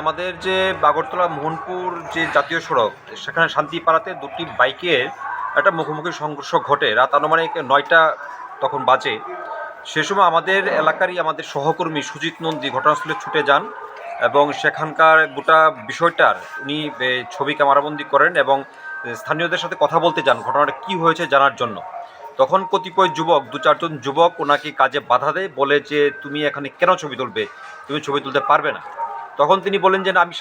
আমাদের যে বাগরতলা মোহনপুর যে জাতীয় সড়ক, সেখানে শান্তিপাড়াতে দুটি বাইকের একটা মুখোমুখি সংঘর্ষ ঘটে। রাত আনুমানিক নয়টা তখন বাজে। সে সময় আমাদের এলাকারই আমাদের সহকর্মী সুজিত নন্দী ঘটনাস্থলে ছুটে যান এবং সেখানকার গোটা বিষয়টার উনি ছবি ক্যামেরাবন্দি করেন এবং স্থানীয়দের সাথে কথা বলতে যান ঘটনাটা কি হয়েছে জানার জন্য। তখন কতিপয় যুবক, দু চারজন যুবক ওনাকে কাজে বাধা দেয়, বলে যে, তুমি এখানে কেন ছবি তুলবে? তুমি ছবি তুলতে পারবে না। তখন তিনি বলেন যে, না, আমি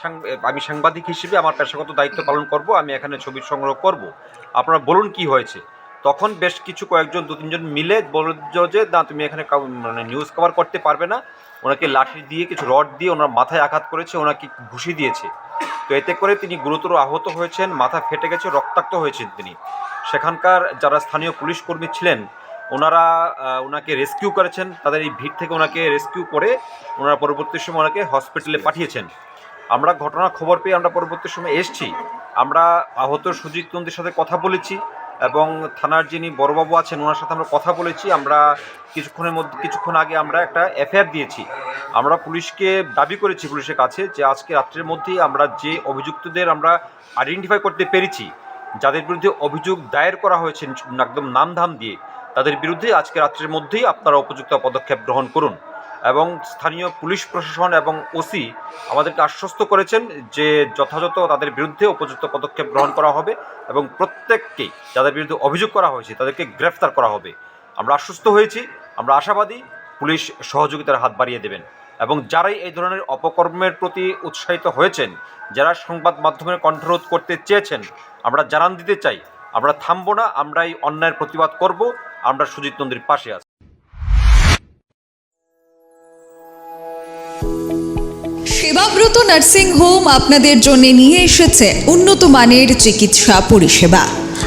আমি সাংবাদিক হিসেবে আমার পেশাগত দায়িত্ব পালন করব, আমি এখানে ছবি সংগ্রহ করব। আপনারা বলুন কি হয়েছে? তখন বেশ কিছু কয়েকজন, দু, তিনজন মিলে বলল যে, না, তুমি এখানে মানে নিউজ কভার করতে পারবে না। ওনাকে লাঠি দিয়ে, কিছু রড দিয়ে ওনার মাথায় আঘাত করেছে, ওনাকে ঘুষি দিয়েছে। তো এতে করে তিনি গুরুতর আহত হয়েছেন, মাথা ফেটে গেছে, রক্তাক্ত হয়েছেন তিনি। সেখানকার যারা স্থানীয় পুলিশ কর্মী ছিলেন ওনারা ওনাকে রেস্কিউ করেছেন। তাদের এই ভিড় থেকে ওনাকে রেস্কিউ করে ওনারা পরবর্তী সময় ওনাকে হসপিটালে পাঠিয়েছেন। আমরা ঘটনার খবর পেয়ে আমরা পরবর্তী সময় এসছি। আমরা আহত সুজিত নন্দীর সাথে কথা বলেছি এবং থানার যিনি বড়বাবু আছেন, ওনার সাথে আমরা কথা বলেছি। আমরা কিছুক্ষণের মধ্যে, কিছুক্ষণ আগে আমরা একটা এফআইআর দিয়েছি। আমরা পুলিশকে দাবি করেছি পুলিশের কাছে যে আজকে রাত্রের মধ্যেই আমরা যে অভিযুক্তদের আমরা আইডেন্টিফাই করতে পেরেছি, যাদের বিরুদ্ধে অভিযোগ দায়ের করা হয়েছে, একদম নামধাম দিয়ে তাদের বিরুদ্ধে আজকে রাত্রের মধ্যেই আপনারা উপযুক্ত পদক্ষেপ গ্রহণ করুন। এবং স্থানীয় পুলিশ প্রশাসন এবং ওসি আমাদেরকে আশ্বস্ত করেছেন যে যথাযথ তাদের বিরুদ্ধে উপযুক্ত পদক্ষেপ গ্রহণ করা হবে এবং প্রত্যেককেই যাদের বিরুদ্ধে অভিযোগ করা হয়েছে তাদেরকে গ্রেফতার করা হবে। আমরা আশ্বস্ত হয়েছি, আমরা আশাবাদী, পুলিশ সহযোগিতার হাত বাড়িয়ে দেবেন। এবং যারাই এই ধরনের অপকর্মের প্রতি উৎসাহিত হয়েছেন, যারা সংবাদ মাধ্যমের কণ্ঠরোধ করতে চেয়েছেন, আমরা জানান দিতে চাই আমরা থামবো না আমরা এই অন্যায়ের প্রতিবাদ করব, আমরা সুজিত নন্দীর পাশে আছি। সেবাব্রত নার্সিং হোম আপনাদের জন্য নিয়ে এসেছে উন্নত মানের চিকিৎসা পরিষেবা।